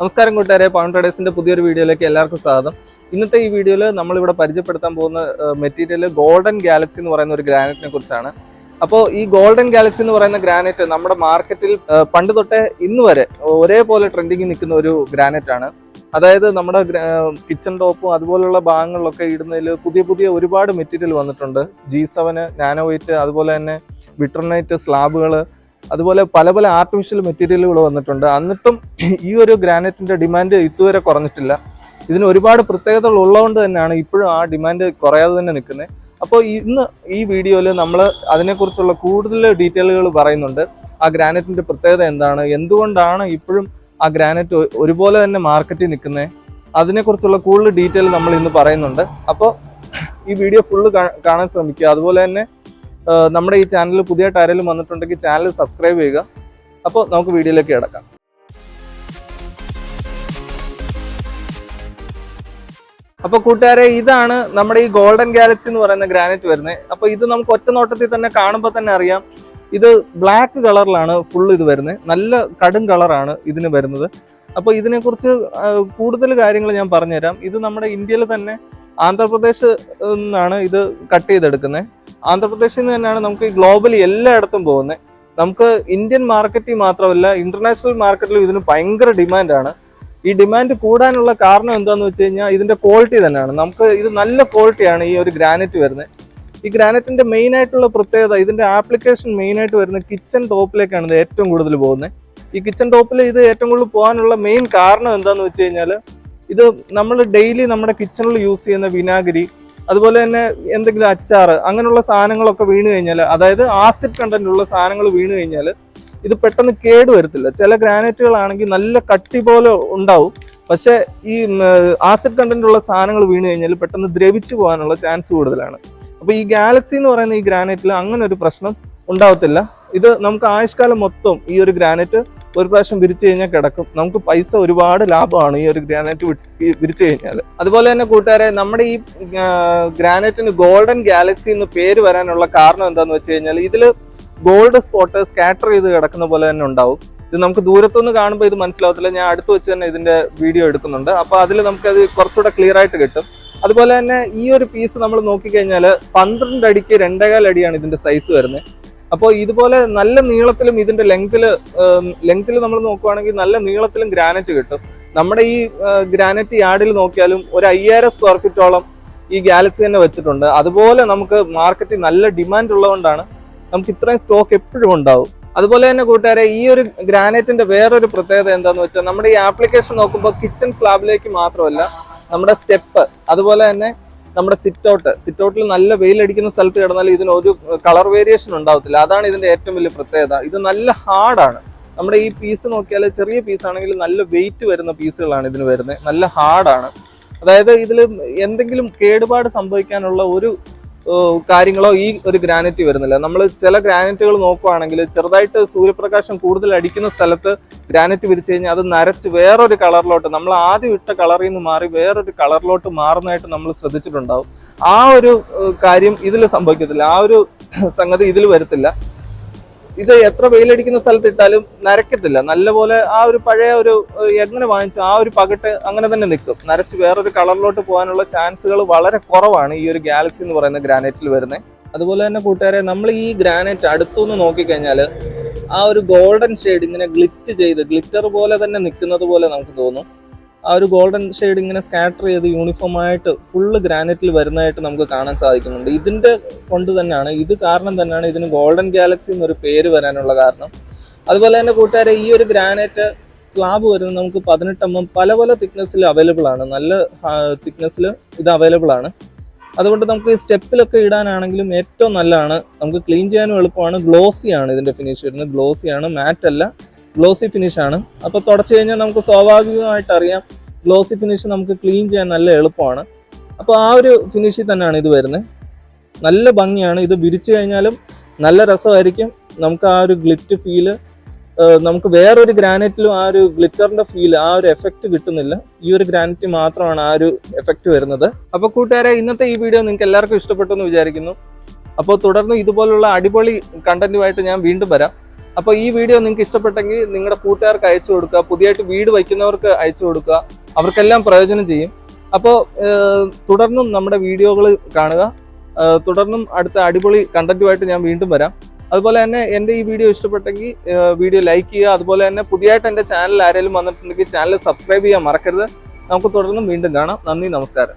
നമസ്കാരം കൂട്ടുകാരെ പവൻ ട്രേഡേഴ്സിന്റെ പുതിയൊരു വീഡിയോയിലേക്ക് എല്ലാവർക്കും സ്വാഗതം. ഇന്നത്തെ ഈ വീഡിയോയിൽ നമ്മളിവിടെ പരിചയപ്പെടുത്താൻ പോകുന്ന മെറ്റീരിയൽ ഗോൾഡൻ ഗാലക്സി എന്ന് പറയുന്ന ഒരു ഗ്രാനൈറ്റിനെ കുറിച്ചാണ്. അപ്പോൾ ഈ ഗോൾഡൻ ഗാലക്സി എന്ന് പറയുന്ന ഗ്രാനൈറ്റ് നമ്മുടെ മാർക്കറ്റിൽ പണ്ട് തൊട്ടേ ഇന്ന് വരെ ഒരേപോലെ ട്രെൻഡിങ്ങിൽ നിൽക്കുന്ന ഒരു ഗ്രാനൈറ്റ് ആണ്. അതായത് നമ്മുടെ കിച്ചൺ ടോപ്പും അതുപോലുള്ള ഭാഗങ്ങളിലൊക്കെ ഇടുന്നതിൽ പുതിയ പുതിയ ഒരുപാട് മെറ്റീരിയൽ വന്നിട്ടുണ്ട്. ജി സെവന് നാനോ വെയിറ്റ് അതുപോലെ തന്നെ വിട്രനൈറ്റ് സ്ലാബുകൾ അതുപോലെ പല പല ആർട്ടിഫിഷ്യൽ മെറ്റീരിയലുകൾ വന്നിട്ടുണ്ട്. എന്നിട്ടും ഈ ഒരു ഗ്രാനൈറ്റിന്റെ ഡിമാൻഡ് ഇതുവരെ കുറഞ്ഞിട്ടില്ല. ഇതിന് ഒരുപാട് പ്രത്യേകതകൾ ഉള്ളതുകൊണ്ട് തന്നെയാണ് ഇപ്പോഴും ആ ഡിമാൻഡ് കുറയാതെ തന്നെ നിൽക്കുന്നത് അപ്പോൾ ഇന്ന് ഈ വീഡിയോയിൽ നമ്മൾ അതിനെക്കുറിച്ചുള്ള കൂടുതൽ ഡീറ്റെയിലുകൾ പറയുന്നുണ്ട്. ആ ഗ്രാനൈറ്റിന്റെ പ്രത്യേകത എന്താണ്? എന്തുകൊണ്ടാണ് ഇപ്പോഴും ആ ഗ്രാനൈറ്റ് ഒരുപോലെ തന്നെ മാർക്കറ്റിൽ നിൽക്കുന്നത് അതിനെക്കുറിച്ചുള്ള കൂടുതൽ ഡീറ്റെയിൽ നമ്മൾ ഇന്ന് പറയുന്നുണ്ട്. അപ്പോൾ ഈ വീഡിയോ ഫുള്ള് കാണാൻ ശ്രമിക്കുക. അതുപോലെ തന്നെ നമ്മുടെ ഈ ചാനൽ പുതിയതായിട്ട് ആരെങ്കിലും വന്നിട്ടുണ്ടെങ്കിൽ ചാനൽ സബ്സ്ക്രൈബ് ചെയ്യുക. അപ്പോൾ നമുക്ക് വീഡിയോയിലേക്ക് കിടക്കാം. അപ്പൊ കൂട്ടുകാരെ ഇതാണ് നമ്മുടെ ഈ ഗോൾഡൻ ഗാലക്സി എന്ന് പറയുന്ന ഗ്രാനൈറ്റ് വരുന്നത് അപ്പൊ ഇത് നമുക്ക് ഒറ്റ നോട്ടത്തിൽ തന്നെ കാണുമ്പോൾ തന്നെ അറിയാം. ഇത് ബ്ലാക്ക് കളറിലാണ് ഫുൾ ഇത് വരുന്നത് നല്ല കടും കളറാണ് ഇതിന് വരുന്നത്. അപ്പോൾ ഇതിനെക്കുറിച്ച് കൂടുതൽ കാര്യങ്ങൾ ഞാൻ പറഞ്ഞുതരാം. ഇത് നമ്മുടെ ഇന്ത്യയിൽ തന്നെ ആന്ധ്രാപ്രദേശ് നിന്നാണ് ഇത് കട്ട് ചെയ്തെടുക്കുന്നത്. ആന്ധ്രാപ്രദേശിൽ നിന്ന് തന്നെയാണ് നമുക്ക് ഗ്ലോബലി എല്ലായിടത്തും പോകുന്നത്. നമുക്ക് ഇന്ത്യൻ മാർക്കറ്റിൽ മാത്രമല്ല ഇന്റർനാഷണൽ മാർക്കറ്റിലും ഇതിന് ഭയങ്കര ഡിമാൻഡാണ് ഈ ഡിമാൻഡ് കൂടാനുള്ള കാരണം എന്താണെന്ന് വെച്ച് കഴിഞ്ഞാൽ ഇതിന്റെ ക്വാളിറ്റി തന്നെയാണ്. നമുക്ക് ഇത് നല്ല ക്വാളിറ്റിയാണ് ഈ ഒരു ഗ്രാനൈറ്റ് വരുന്നത്. ഈ ഗ്രാനൈറ്റിന്റെ മെയിൻ ആയിട്ടുള്ള പ്രത്യേകത ഇതിന്റെ ആപ്ലിക്കേഷൻ മെയിൻ ആയിട്ട് വരുന്നത് കിച്ചൺ ടോപ്പിലേക്കാണ് ഇത് ഏറ്റവും കൂടുതൽ പോകുന്നത്. ഈ കിച്ചൺ ടോപ്പിൽ ഇത് ഏറ്റവും കൂടുതൽ പോകാനുള്ള മെയിൻ കാരണം എന്താണെന്ന് വെച്ച് കഴിഞ്ഞാൽ ഇത് നമ്മൾ ഡെയിലി നമ്മുടെ കിച്ചണിൽ യൂസ് ചെയ്യുന്ന വിനാഗിരി അതുപോലെ തന്നെ എന്തെങ്കിലും അച്ചാറ് അങ്ങനെയുള്ള സാധനങ്ങളൊക്കെ വീണ് കഴിഞ്ഞാൽ അതായത് ആസിഡ് കണ്ടന്റ് ഉള്ള സാധനങ്ങൾ വീണ് കഴിഞ്ഞാൽ ഇത് പെട്ടെന്ന് കേട് വരത്തില്ല. ചില ഗ്രാനൈറ്റുകളാണെങ്കിൽ നല്ല കട്ടി പോലെ ഉണ്ടാവും. പക്ഷേ ഈ ആസിഡ് കണ്ടന്റ് ഉള്ള സാധനങ്ങൾ വീണ് കഴിഞ്ഞാൽ പെട്ടെന്ന് ദ്രവിച്ചു പോകാനുള്ള ചാൻസ് കൂടുതലാണ്. അപ്പോൾ ഈ ഗാലക്സി എന്ന് പറയുന്ന ഈ ഗ്രാനൈറ്റിൽ അങ്ങനെ ഒരു പ്രശ്നം ഉണ്ടാവത്തില്ല. ഇത് നമുക്ക് ആയുഷ്കാലം മൊത്തം ഈ ഒരു ഗ്രാനൈറ്റ് ഒരു പ്രാവശ്യം വിരിച്ചു കഴിഞ്ഞാൽ കിടക്കും. നമുക്ക് പൈസ ഒരുപാട് ലാഭമാണ് ഈ ഒരു ഗ്രാനൈറ്റ് വിരിച്ചു കഴിഞ്ഞാൽ അതുപോലെ തന്നെ കൂട്ടുകാരെ നമ്മുടെ ഈ ഗ്രാനൈറ്റിന് ഗോൾഡൻ ഗാലക്സി എന്ന് പേര് വരാനുള്ള കാരണം എന്താണെന്ന് വെച്ച് കഴിഞ്ഞാൽ ഇതിൽ ഗോൾഡ് സ്പോട്ട് സ്കാറ്റർ ചെയ്ത് കിടക്കുന്ന പോലെ തന്നെ ഉണ്ടാവും. ഇത് നമുക്ക് ദൂരത്തുനിന്ന് കാണുമ്പോൾ ഇത് മനസ്സിലാവത്തില്ല. ഞാൻ അടുത്ത് വെച്ച് തന്നെ ഇതിന്റെ വീഡിയോ എടുക്കുന്നുണ്ട്. അപ്പോൾ അതിൽ നമുക്കത് കുറച്ചുകൂടെ ക്ലിയർ ആയിട്ട് കിട്ടും. അതുപോലെ തന്നെ ഈ ഒരു പീസ് നമ്മൾ നോക്കിക്കഴിഞ്ഞാൽ പന്ത്രണ്ട് അടിക്ക് രണ്ടേകാൽ അടിയാണ് ഇതിന്റെ സൈസ് വരുന്നത്. അപ്പോൾ ഇതുപോലെ നല്ല നീളത്തിലും ഇതിന്റെ ലെങ്തിൽ ലെങ്ത്തിൽ നമ്മൾ നോക്കുവാണെങ്കിൽ നല്ല നീളത്തിലും ഗ്രാനൈറ്റ് കിട്ടും. നമ്മുടെ ഈ ഗ്രാനൈറ്റ് യാർഡിൽ നോക്കിയാലും ഒരു അയ്യായിരം സ്ക്വയർ ഫീറ്റോളം ഈ ഗാലക്സി തന്നെ വെച്ചിട്ടുണ്ട്. അതുപോലെ നമുക്ക് മാർക്കറ്റിൽ നല്ല ഡിമാൻഡ് ഉള്ളതുകൊണ്ടാണ് നമുക്ക് ഇത്രയും സ്റ്റോക്ക് എപ്പോഴും ഉണ്ടാവും. അതുപോലെ തന്നെ കൂട്ടുകാരെ ഈ ഒരു ഗ്രാനൈറ്റിന്റെ വേറൊരു പ്രത്യേകത എന്താന്ന് വെച്ചാൽ നമ്മുടെ ഈ ആപ്ലിക്കേഷൻ നോക്കുമ്പോൾ കിച്ചൺ സ്ലാബിലേക്ക് മാത്രമല്ല നമ്മുടെ സ്റ്റെപ്പ് അതുപോലെ തന്നെ നമ്മുടെ സിറ്റ് ഔട്ട് സിറ്റ് ഔട്ടിൽ നല്ല വെയിലടിക്കുന്ന സ്ഥലത്ത് കിടന്നാൽ ഇതിന് ഒരു കളർ വേരിയേഷൻ ഉണ്ടാവത്തില്ല. അതാണ് ഇതിന്റെ ഏറ്റവും വലിയ പ്രത്യേകത. ഇത് നല്ല ഹാർഡാണ് നമ്മുടെ ഈ പീസ് നോക്കിയാൽ ചെറിയ പീസ് ആണെങ്കിൽ നല്ല വെയിറ്റ് വരുന്ന പീസുകളാണ് ഇതിന് വരുന്നത്. നല്ല ഹാർഡാണ് അതായത് ഇതിൽ എന്തെങ്കിലും കേടുപാട് സംഭവിക്കാനുള്ള ഒരു കാര്യങ്ങളോ ഈ ഒരു ഗ്രാനൈറ്റ് വരുന്നില്ല. നമ്മൾ ചില ഗ്രാനൈറ്റുകൾ നോക്കുവാണെങ്കിൽ ചെറുതായിട്ട് സൂര്യപ്രകാശം കൂടുതൽ അടിക്കുന്ന സ്ഥലത്ത് ഗ്രാനൈറ്റ് വിരിച്ചു കഴിഞ്ഞാൽ അത് നരച്ച് വേറൊരു കളറിലോട്ട് നമ്മൾ ആദ്യം ഇട്ട കളറിൽ നിന്ന് മാറി വേറൊരു കളറിലോട്ട് മാറുന്നതായിട്ട് നമ്മൾ ശ്രദ്ധിച്ചിട്ടുണ്ടാവും. ആ ഒരു കാര്യം ഇതിൽ സംഭവിക്കത്തില്ല. ആ ഒരു സംഗതി ഇതിൽ വരത്തില്ല. ഇത് എത്ര വെയിലടിക്കുന്ന സ്ഥലത്ത് ഇട്ടാലും നരക്കത്തില്ല. നല്ലപോലെ ആ ഒരു പഴയ ഒരു എങ്ങനെ വാങ്ങിച്ചു ആ ഒരു പകട്ട് അങ്ങനെ തന്നെ നിൽക്കും. നരച്ച് വേറൊരു കളറിലോട്ട് പോകാനുള്ള ചാൻസുകൾ വളരെ കുറവാണ് ഈ ഒരു ഗാലക്സി എന്ന് പറയുന്ന ഗ്രാനൈറ്റിൽ വരുന്നത് അതുപോലെ തന്നെ കൂട്ടുകാരെ നമ്മൾ ഈ ഗ്രാനൈറ്റ് അടുത്തുനിന്ന് നോക്കിക്കഴിഞ്ഞാൽ ആ ഒരു ഗോൾഡൻ ഷെയ്ഡ് ഇങ്ങനെ ഗ്ലിറ്റ് ചെയ്ത് ഗ്ലിറ്റർ പോലെ തന്നെ നിൽക്കുന്നത് പോലെ നമുക്ക് തോന്നും. ആ ഒരു ഗോൾഡൻ ഷെയ്ഡ് ഇങ്ങനെ സ്കാറ്റർ ചെയ്ത് യൂണിഫോം ആയിട്ട് ഫുള്ള് ഗ്രാനൈറ്റിൽ വരുന്നതായിട്ട് നമുക്ക് കാണാൻ സാധിക്കുന്നുണ്ട്. ഇതിന്റെ കൊണ്ട് തന്നെയാണ് ഇത് കാരണം തന്നെയാണ് ഇതിന് ഗോൾഡൻ ഗാലക്സി എന്നൊരു പേര് വരാനുള്ള കാരണം. അതുപോലെ തന്നെ കൂട്ടുകാരെ ഈ ഒരു ഗ്രാനൈറ്റ് സ്ലാബ് വരുന്നത് നമുക്ക് പതിനെട്ട് എം എം പല പല തിക്നെസ്സിൽ അവൈലബിൾ ആണ്. നല്ല തിക്നെസ്സിൽ ഇത് അവൈലബിൾ ആണ്. അതുകൊണ്ട് നമുക്ക് ഈ സ്റ്റെപ്പിലൊക്കെ ഇടാനാണെങ്കിലും ഏറ്റവും നല്ലതാണ്. നമുക്ക് ക്ലീൻ ചെയ്യാനും എളുപ്പമാണ്. ഗ്ലോസിയാണ് ഇതിന്റെ ഫിനിഷ് വരുന്നത്. ഗ്ലോസിയാണ് മാറ്റല്ല ഗ്ലോസി ആണ്. അപ്പോൾ തുടച്ചു കഴിഞ്ഞാൽ നമുക്ക് സ്വാഭാവികമായിട്ട് അറിയാം ഗ്ലോസി ഫിനിഷ് നമുക്ക് ക്ലീൻ ചെയ്യാൻ നല്ല എളുപ്പമാണ്. അപ്പോൾ ആ ഒരു ഫിനിഷിൽ തന്നെയാണ് ഇത് വരുന്നത്. നല്ല ഭംഗിയാണ്. ഇത് വിരിച്ചു കഴിഞ്ഞാലും നല്ല രസമായിരിക്കും. നമുക്ക് ആ ഒരു ഗ്ലിറ്റ് ഫീൽ നമുക്ക് വേറൊരു ഗ്രാനൈറ്റിലും ആ ഒരു ഗ്ലിറ്ററിന്റെ ഫീൽ ആ ഒരു എഫക്റ്റ് കിട്ടുന്നില്ല. ഈ ഒരു ഗ്രാനൈറ്റ് മാത്രമാണ് ആ ഒരു എഫക്റ്റ് വരുന്നത്. അപ്പോൾ കൂട്ടുകാരെ ഇന്നത്തെ ഈ വീഡിയോ നിങ്ങൾക്ക് എല്ലാവർക്കും ഇഷ്ടപ്പെട്ടു എന്ന് വിചാരിക്കുന്നു. അപ്പോൾ തുടർന്ന് ഇതുപോലുള്ള അടിപൊളി കണ്ടന്റുമായിട്ട് ഞാൻ വീണ്ടും വരാം. അപ്പോൾ ഈ വീഡിയോ നിങ്ങൾക്ക് ഇഷ്ടപ്പെട്ടെങ്കിൽ നിങ്ങളുടെ കൂട്ടുകാർക്ക് അയച്ചു കൊടുക്കുക പുതിയതായിട്ട് വീട് വയ്ക്കുന്നവർക്ക് അയച്ചു കൊടുക്കുക അവർക്കെല്ലാം പ്രയോജനം ചെയ്യും. അപ്പോൾ തുടർന്നും നമ്മുടെ വീഡിയോകൾ കാണുക. തുടർന്നും അടുത്ത അടിപൊളി കണ്ടന്റുമായിട്ട് ഞാൻ വീണ്ടും വരാം. അതുപോലെ തന്നെ എന്റെ ഈ വീഡിയോ ഇഷ്ടപ്പെട്ടെങ്കിൽ വീഡിയോ ലൈക്ക് ചെയ്യുക. അതുപോലെ തന്നെ പുതിയതായിട്ട് എന്റെ ചാനൽ ആരെങ്കിലും വന്നിട്ടുണ്ടെങ്കിൽ ചാനൽ സബ്സ്ക്രൈബ് ചെയ്യാൻ മറക്കരുത്. നമുക്ക് തുടർന്നും വീണ്ടും കാണാം. നന്ദി നമസ്കാരം.